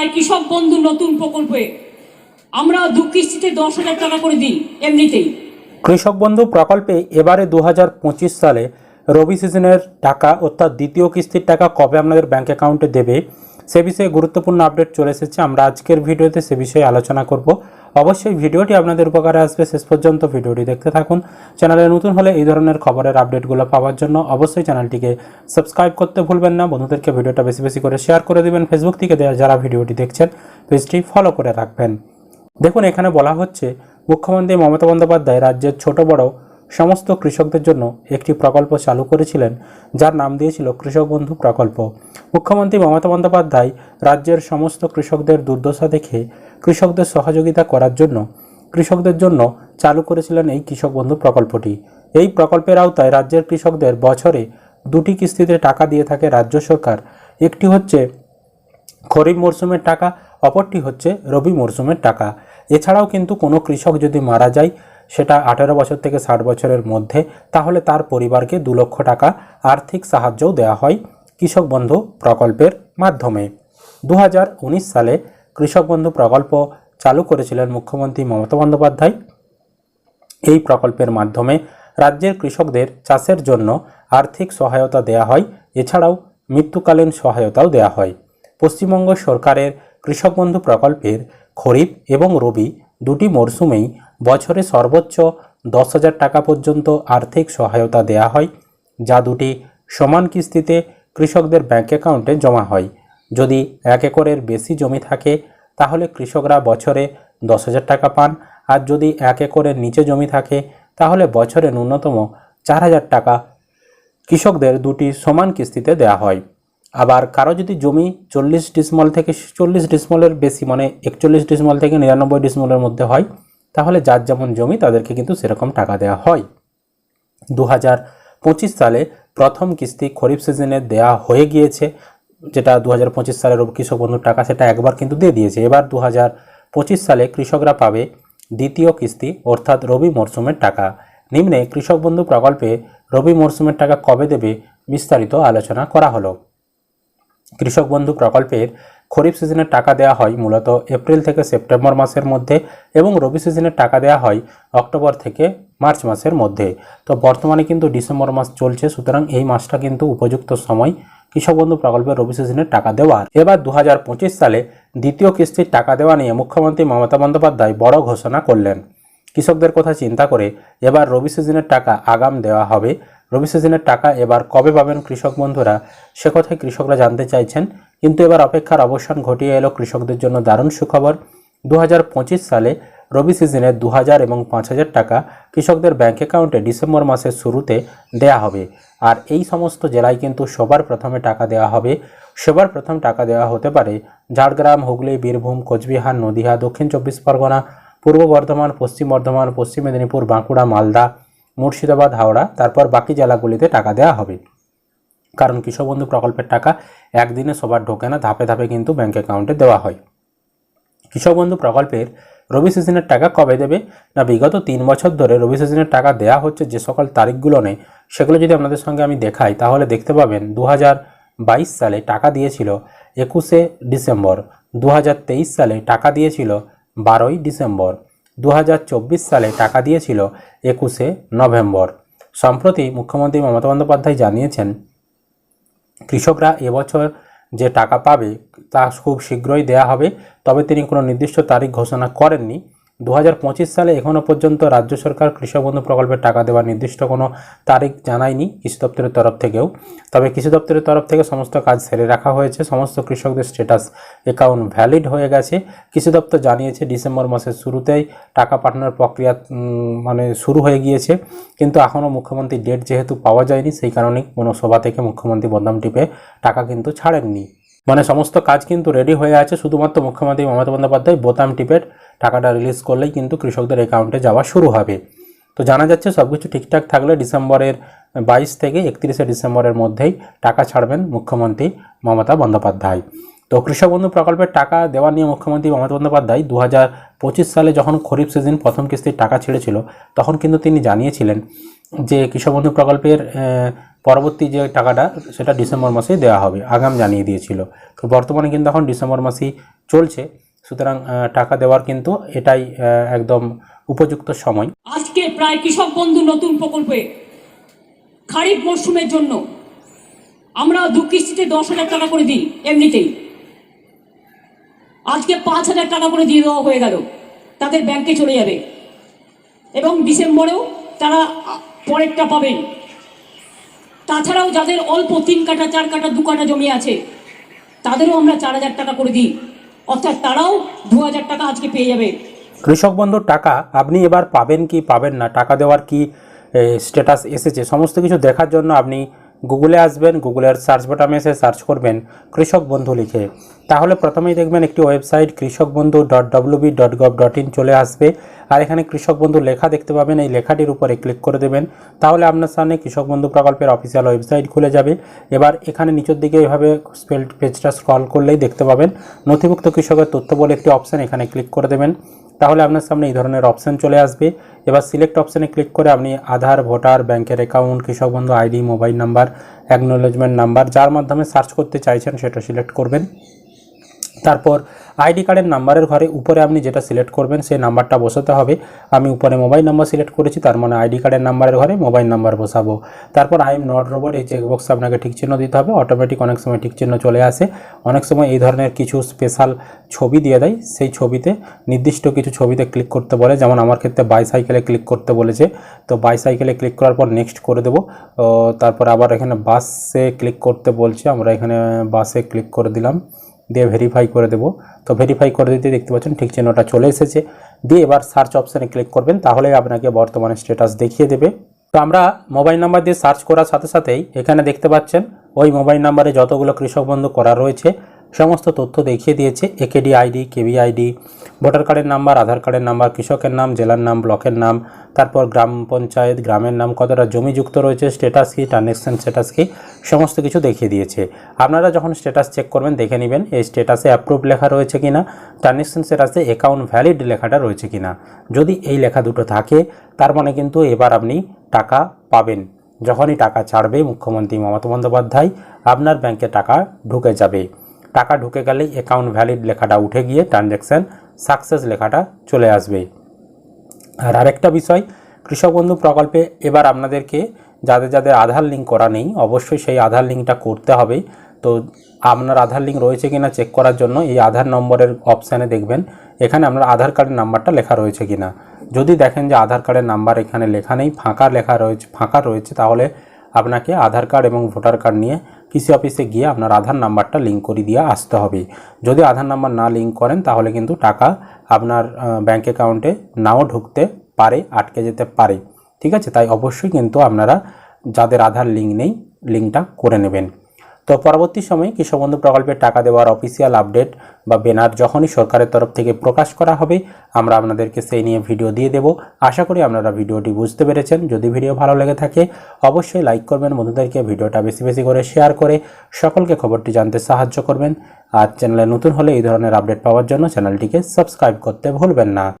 বাংলায় কৃষক বন্ধু নতুন প্রকল্পে। আমরা দু কিস্তিতে দশ হাজার টাকা করে দিই, এমনিতেই। কৃষক বন্ধু প্রকল্পে এবারে দু হাজার পঁচিশ সালে রবি সিজনের টাকা, অর্থাৎ দ্বিতীয় কিস্তির টাকা কবে আপনাদের ব্যাংক অ্যাকাউন্টে দেবে? সে বিষয়ে গুরুত্বপূর্ণ আপডেট চলে এসেছে। আমরা আজকের ভিডিওতে সে বিষয়ে আলোচনা করব। অবশ্যই ভিডিওটি আপনাদের উপকারে আসবে। শেষ পর্যন্ত ভিডিওটি দেখতে থাকুন। চ্যানেলে নতুন হলে এই ধরনের খবরের আপডেটগুলো পাওয়ার জন্য অবশ্যই চ্যানেলটিকে সাবস্ক্রাইব করতে ভুলবেন না। বন্ধুদেরকে ভিডিওটা বেশি বেশি করে শেয়ার করে দিবেন। ফেসবুক থেকে যারা ভিডিওটি দেখছেন পেজটি ফলো করে রাখবেন। দেখুন, এখানে বলা হচ্ছে, মুখ্যমন্ত্রী মমতা বন্দ্যোপাধ্যায় রাজ্যের ছোট বড় সমস্ত কৃষকদের জন্য একটি প্রকল্প চালু করেছিলেন, যার নাম দিয়েছিল কৃষক বন্ধু প্রকল্প। মুখ্যমন্ত্রী মমতা বন্দ্যোপাধ্যায় রাজ্যের সমস্ত কৃষকদের দুর্দশা দেখে কৃষকদের সহযোগিতা করার জন্য, কৃষকদের জন্য চালু করেছিলেন এই কৃষক বন্ধু প্রকল্পটি। এই প্রকল্পের আওতায় রাজ্যের কৃষকদের বছরে দুটি কিস্তিতে টাকা দিয়ে থাকে রাজ্য সরকার। একটি হচ্ছে খরিফ মরশুমের টাকা, অপরটি হচ্ছে রবি মরশুমের টাকা। এছাড়াও কিন্তু কোনো কৃষক যদি মারা যায় সেটা আঠেরো বছর থেকে ষাট বছরের মধ্যে, তাহলে তার পরিবারকে দু লক্ষ টাকা আর্থিক সাহায্যও দেওয়া হয় কৃষক বন্ধু প্রকল্পের মাধ্যমে। দু হাজার উনিশ সালে কৃষক বন্ধু প্রকল্প চালু করেছিলেন মুখ্যমন্ত্রী মমতা বন্দ্যোপাধ্যায়। এই প্রকল্পের মাধ্যমে রাজ্যের কৃষকদের চাষের জন্য আর্থিক সহায়তা দেওয়া হয়, এছাড়াও মৃত্যুকালীন সহায়তাও দেওয়া হয়। পশ্চিমবঙ্গ সরকারের কৃষক বন্ধু প্রকল্পের খরিফ এবং রবি দুটি মরশুমেই বছরে সর্বোচ্চ দশ হাজার টাকা পর্যন্ত আর্থিক সহায়তা দেওয়া হয়, যা দুটি সমান কিস্তিতে কৃষকদের ব্যাঙ্ক অ্যাকাউন্টে জমা হয়। যদি এক একরের বেশি জমি থাকে, তাহলে কৃষকরা বছরে দশ হাজার টাকা পান। আর যদি এক একরের নিচে জমি থাকে, তাহলে বছরে ন্যূনতম চার হাজার টাকা কৃষকদের দুটি সমান কিস্তিতে দেওয়া হয়। আবার কারও যদি জমি চল্লিশ ডিসমল থেকে চল্লিশ ডিসমলের বেশি মানে একচল্লিশ ডিসমল থেকে নিরানব্বই ডিসমলের মধ্যে হয়, তাহলে যার যেমন জমি তাদেরকে কিন্তু সেরকম টাকা দেওয়া হয়। দু হাজার পঁচিশ সালে প্রথম কিস্তি খরিফ সিজনে দেওয়া হয়ে গিয়েছে, যেটা দু হাজার পঁচিশ সালের কৃষক বন্ধুর টাকা সেটা একবার কিন্তু দিয়ে দিয়েছে। এবার দু হাজার পঁচিশ সালে কৃষকরা পাবে দ্বিতীয় কিস্তি, অর্থাৎ রবি মরশুমের টাকা। নিম্নে কৃষক বন্ধু প্রকল্পে রবি মরশুমের টাকা কবে দেবে বিস্তারিত আলোচনা করা হলো। কৃষক বন্ধু প্রকল্পের খরিফ সিজনের টাকা দেওয়া হয় মূলত এপ্রিল থেকে সেপ্টেম্বর মাসের মধ্যে এবং রবি সিজনের টাকা দেওয়া হয় অক্টোবর থেকে মার্চ মাসের মধ্যে। তো বর্তমানে কিন্তু ডিসেম্বর মাস চলছে, সুতরাং এই মাসটা কিন্তু উপযুক্ত সময় কৃষক বন্ধু প্রকল্পের রবি সিজনের টাকা দেওয়ার। এবার দু হাজার পঁচিশ সালে দ্বিতীয় কিস্তির টাকা দেওয়া নিয়ে মুখ্যমন্ত্রী মমতা বন্দ্যোপাধ্যায় বড় ঘোষণা করলেন। কৃষকদের কথা চিন্তা করে এবার রবি সিজনের টাকা আগাম দেওয়া হবে রবি সিজনের টাকা এবার কবে পাবেন কৃষক বন্ধুরা, সে কথাই কৃষকরা জানতে চাইছেন। কিন্তু এবার অপেক্ষার অবসান ঘটিয়ে এলো কৃষকদের জন্য দারুণ সুখবর। দু হাজার পঁচিশ সালে রবি সিজনে দু হাজার এবং পাঁচ হাজার টাকা কৃষকদের ব্যাঙ্ক অ্যাকাউন্টে ডিসেম্বর মাসের শুরুতে দেয়া হবে। আর এই সমস্ত জেলায় কিন্তু সবার প্রথমে টাকা দেওয়া হবে। সবার প্রথম টাকা দেওয়া হতে পারে ঝাড়গ্রাম, হুগলি, বীরভূম, কোচবিহার, নদিয়া, দক্ষিণ চব্বিশ পরগনা, পূর্ব বর্ধমান, পশ্চিম বর্ধমান, পশ্চিম মেদিনীপুর, বাঁকুড়া, মালদা মুর্শিদাবাদ, হাওড়া, তারপর বাকি জেলাগুলিতে টাকা দেওয়া হবে। কারণ কৃষক বন্ধু প্রকল্পের টাকা একদিনে সবার ঢোকে না, ধাপে ধাপে কিন্তু ব্যাঙ্ক অ্যাকাউন্টে দেওয়া হয়। কৃষক বন্ধু প্রকল্পের রবি সিজনের টাকা কবে দেবে? না, বিগত তিন বছর ধরে রবি সিজনের টাকা দেওয়া হচ্ছে যে সকল তারিখগুলো নেই, সেগুলো যদি আপনাদের সঙ্গে আমি দেখাই, তাহলে দেখতে পাবেন দু বাইশ সালে টাকা দিয়েছিল একুশে ডিসেম্বর দু হাজার তেইশ সালে টাকা দিয়েছিল বারোই ডিসেম্বর। চব্বিশ সালে টাকা দিয়েছিল একুশে নভেম্বর। সম্প্রতি মুখ্যমন্ত্রী মমতা বন্দ্যোপাধ্যায় জানিয়েছেন, কৃষকরা এবছর যে টাকা পাবে তা খুব শীঘ্রই দেয়া হবে, তবে তিনি কোনো নির্দিষ্ট তারিখ ঘোষণা করেননি। দু হাজার পঁচিশ সালে এখনও পর্যন্ত রাজ্য সরকার কৃষক বন্ধু প্রকল্পের টাকা দেওয়ার নির্দিষ্ট কোনো তারিখ জানায়নি কৃষি দপ্তরের তরফ থেকেও। তবে কৃষি দপ্তরের তরফ থেকে সমস্ত কাজ সেরে রাখা হয়েছে। সমস্ত কৃষকদের স্ট্যাটাস অ্যাকাউন্ট ভ্যালিড হয়ে গেছে। কৃষি দপ্তর জানিয়েছে, ডিসেম্বর মাসের শুরুতেই টাকা পাঠানোর প্রক্রিয়া মানে শুরু হয়ে গিয়েছে। কিন্তু এখনও মুখ্যমন্ত্রী ডেট যেহেতু পাওয়া যায়নি, সেই কারণে কোনো সভা থেকে মুখ্যমন্ত্রী বদনাম টিপে টাকা কিন্তু ছাড়েননি। মানে সমস্ত কাজ কিন্তু রেডি হয়ে আছে। শুধুমাত্র মুখ্যমন্ত্রী মমতা বন্দ্যোপাধ্যায় বোতাম টিপের টাকাটা রিলিজ করলেই কিন্তু কৃষকদের অ্যাকাউন্টে যাওয়া শুরু হবে। তো জানা যাচ্ছে সব কিছু ঠিকঠাক থাকলে ডিসেম্বরের বাইশ থেকে একত্রিশে ডিসেম্বরের মধ্যেই টাকা ছাড়বেন মুখ্যমন্ত্রী মমতা বন্দ্যোপাধ্যায়। তো কৃষক বন্ধু প্রকল্পের টাকা দেওয়া নিয়ে মুখ্যমন্ত্রী মমতা বন্দ্যোপাধ্যায় দু পঁচিশ সালে যখন খরিফ সিজন প্রথম কিস্তির টাকা ছেড়েছিল, তখন কিন্তু তিনি জানিয়েছিলেন যে কৃষক বন্ধু প্রকল্পের পরবর্তী যে টাকাটা, সেটা ডিসেম্বর মাসেই দেওয়া হবে। আগাম জানিয়ে দিয়েছিল। তো বর্তমানে কিন্তু এখন ডিসেম্বর মাসেই চলছে। সুতরাং টাকা দেওয়ার কিন্তু এটাই একদম উপযুক্ত সময়। আজকে প্রায় কৃষক বন্ধু নতুন প্রকল্পে খারিফ মরশুমের জন্য আমরা দু কিস্তিতে দশ হাজার টাকা করে দিই, এমনিতেই। আজকে পাঁচ হাজার টাকা করে দিয়ে দেওয়া হয়ে গেল, তাদের ব্যাংকে চলে যাবে। এবং ডিসেম্বরেও তারা পরেরটা পাবেন তাছাড়াও যাদের অল্প তিন কাটা চার কাটা দু কাটা জমি আছে, তাদেরও আমরা চার হাজার টাকা করে দিই। অর্থাৎ তারাও দু হাজার টাকা আজকে পেয়ে যাবে। কৃষক বন্ধুর টাকা আপনি এবার পাবেন কি পাবেন না? টাকা দেওয়ার কি স্ট্যাটাস এসেছে? সমস্ত কিছু দেখার জন্য আপনি গুগলে আসবেন গুগলের সার্চ বাটনে এসে সার্চ করবেন, কৃষক বন্ধু লিখে। তাহলে প্রথমেই দেখবেন একটি website Krishak Bandhu dot WB dot gov dot in চলে আসবে। আর এখানে কৃষক বন্ধু লেখা দেখতে পাবেন, এই লেখাটির উপরে ক্লিক করে দেবেন। তাহলে আপনার সামনে কৃষক বন্ধু প্রকল্পের অফিসিয়াল ওয়েবসাইট খুলে যাবে। এবার এখানে নিচের দিকে স্পেল পেজটা স্ক্রল করলেই দেখতে পাবেন। নথিভুক্ত কৃষকের তথ্য বলে একটি অপশান এখানে ক্লিক করে দেবেন। তাহলে আপনার সামনে এই ধরনের অপশান চলে আসবে। এবার সিলেক্ট অপশানে ক্লিক করে আপনি আধার ভোটার ব্যাংকের account Krishak Bandhu ID mobile number acknowledgement number যার মাধ্যমে সার্চ করতে চাইছেন সেটা সিলেক্ট করবেন। তারপর আইডি কার্ডের নাম্বারের ঘরে উপরে আপনি যেটা সিলেক্ট করবেন, সেই নাম্বারটা বসাতে হবে। আমি উপরে মোবাইল নাম্বার সিলেক্ট করেছি, তার মানে আইডি কার্ডের নাম্বারের ঘরে মোবাইল নাম্বার বসাবো। তারপর আই এম নট রোবট এই চেকবক্স আপনাকে ঠিক চিহ্ন দিতে হবে। অটোমেটিক অনেক সময় ঠিক চিহ্ন চলে আসে। অনেক সময় এই ধরনের কিছু স্পেশাল ছবি দিয়ে দেয়। সেই ছবিতে, নির্দিষ্ট কিছু ছবিতে ক্লিক করতে বলে। যেমন আমার ক্ষেত্রে বাইসাইকেলে ক্লিক করতে বলেছে। তো বাইসাইকেলে ক্লিক করার পর নেক্সট করে দেবো। তারপর আবার এখানে বাসে ক্লিক করতে বলছে। আমরা এখানে বাসে ক্লিক করে দিলাম। দিয়ে ভেরিফাই করে দেবো। তো ভেরিফাই করে দিতে দেখতে পাচ্ছেন ঠিক চিহ্নটা চলে এসেছে। দিয়ে এবার সার্চ অপশানে ক্লিক করবেন, তাহলে আপনাকে বর্তমানে স্ট্যাটাস দেখিয়ে দেবে। তো আমরা মোবাইল নাম্বার দিয়ে সার্চ করার সাথে সাথেই এখানে দেখতে পাচ্ছেন, ওই মোবাইল নাম্বারে যতগুলো কৃষক বন্ধু করা রয়েছে সমস্ত তথ্য দেখিয়ে দিয়েছে। AKD ID KB ID voter কার্ডের নাম্বার, আধার কার্ডের নাম্বার, কৃষকের নাম, জেলার নাম, ব্লকের নাম, তারপর গ্রাম পঞ্চায়েত, গ্রামের নাম, কতটা জমি যুক্ত রয়েছে স্ট্যাটাস কি ট্রানজ্যাকশন স্ট্যাটাস কি, সমস্ত কিছু দেখিয়ে দিয়েছে। আপনারা যখন স্ট্যাটাস চেক করবেন, দেখে নেবেন এই স্ট্যাটাসে অ্যাপ্রুভ লেখা রয়েছে কি না ট্রানজ্যাকশন স্ট্যাটাসে অ্যাকাউন্ট ভ্যালিড লেখাটা রয়েছে কি না যদি এই লেখা দুটো থাকে, তার মানে কিন্তু এবার আপনি টাকা পাবেন। যখনই টাকা ছাড়বে, মুখ্যমন্ত্রী মমতা বন্দ্যোপাধ্যায় আপনার ব্যাংকে টাকা ঢুকে যাবে। টাকা ঢুকে গেলেই অ্যাকাউন্ট ভ্যালিড লেখাটা উঠে গিয়ে ট্রানজ্যাকশান সাকসেস লেখাটা চলে আসবে। আর আরেকটা বিষয়, কৃষক বন্ধু প্রকল্পে এবার আপনাদেরকে যাদের যাদের আধার লিঙ্ক করা নেই, অবশ্যই সেই আধার লিঙ্কটা করতে হবে। তো আপনার আধার লিঙ্ক রয়েছে কিনা চেক করার জন্য এই আধার নম্বরের অপশানে দেখবেন, এখানে আপনার আধার কার্ডের নাম্বারটা লেখা রয়েছে কিনা। যদি দেখেন যে আধার কার্ডের নাম্বার এখানে লেখা নেই, ফাঁকা লেখা রয়েছে, ফাঁকা রয়েছে, তাহলে আপনাকে আধার কার্ড এবং ভোটার কার্ড নিয়ে কৃষি অফিসে গিয়ে আপনার আধার নাম্বারটা লিঙ্ক করে দিয়ে আসতে হবে। যদি আধার নাম্বার না লিঙ্ক করেন, তাহলে কিন্তু টাকা আপনার ব্যাঙ্ক অ্যাকাউন্টে নাও ঢুকতে পারে, আটকে যেতে পারে। ঠিক আছে? তাই অবশ্যই কিন্তু আপনারা যাদের আধার লিঙ্ক নেই লিঙ্কটা করে নেবেন। তো পরবর্তী সময়ে কৃষক বন্ধু প্রকল্পের টাকা দেওয়ার অফিসিয়াল আপডেট বা ব্যানার যখনই সরকারের তরফ থেকে প্রকাশ করা হবে, আমরা আপনাদেরকে সেই নিয়ে ভিডিও দিয়ে দেব। আশা করি আপনারা ভিডিওটি বুঝতে পেরেছেন। যদি ভিডিও ভালো লেগে থাকে, অবশ্যই লাইক করবেন। বন্ধুদেরকে ভিডিওটা বেশি বেশি করে শেয়ার করে সকলকে খবরটি জানতে সাহায্য করবেন। আর চ্যানেলে নতুন হলে এই ধরনের আপডেট পাওয়ার জন্য চ্যানেলটিকে সাবস্ক্রাইব করতে ভুলবেন না।